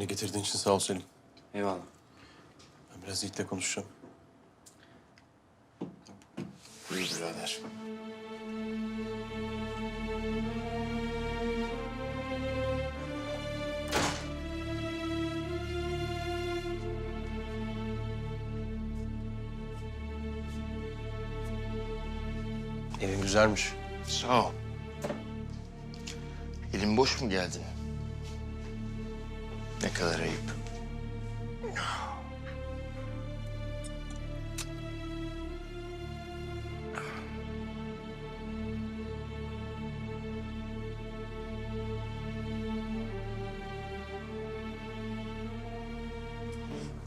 Beni getirdiğin için sağ ol Selim. Eyvallah. Ben biraz Yiğit'le konuşacağım. Buyur birader. Evin güzelmiş. Sağ ol. Elin boş mu geldin? Ne kadar ayıp.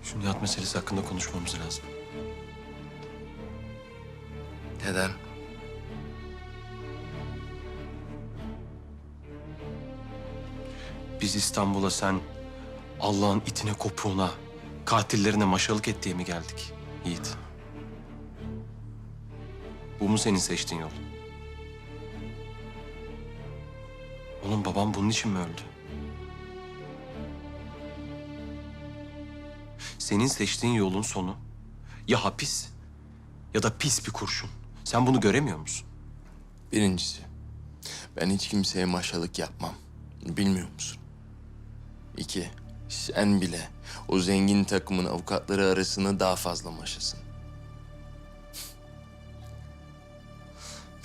Şu Nihat meselesi hakkında konuşmamız lazım. Neden? Biz İstanbul'a sen Allah'ın itine kopuğuna, katillerine maşalık et diye mi geldik Yiğit? Bu mu senin seçtiğin yol? Oğlum babam bunun için mi öldü? Senin seçtiğin yolun sonu ya hapis ya da pis bir kurşun. Sen bunu göremiyor musun? Birincisi, ben hiç kimseye maşalık yapmam. Bilmiyor musun? İki, sen bile o zengin takımın avukatları arasında daha fazla maşasın.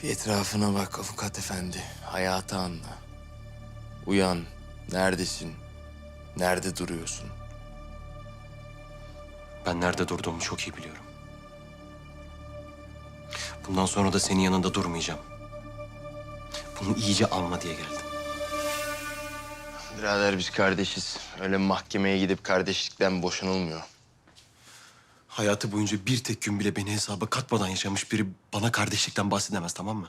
Bir etrafına bak avukat efendi. Hayatı anla. Uyan. Neredesin? Nerede duruyorsun? Ben nerede durduğumu çok iyi biliyorum. Bundan sonra da senin yanında durmayacağım. Bunu iyice anla diye geldim. Birader biz kardeşiz. Öyle mahkemeye gidip kardeşlikten boşanılmıyor. Hayatı boyunca bir tek gün bile beni hesaba katmadan yaşamış biri bana kardeşlikten bahsedemez tamam mı?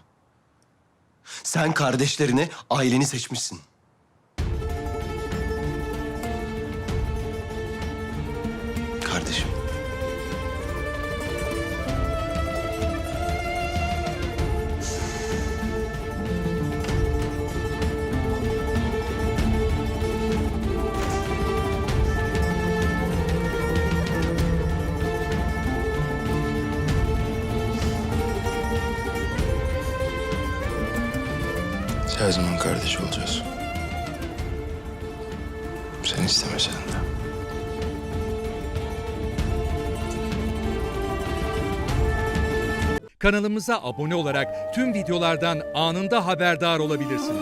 Sen kardeşlerini, aileni seçmişsin. Kardeşim. Her zaman kardeş olacağız. Sen istemesen de. Kanalımıza abone olarak tüm videolardan anında haberdar olabilirsiniz.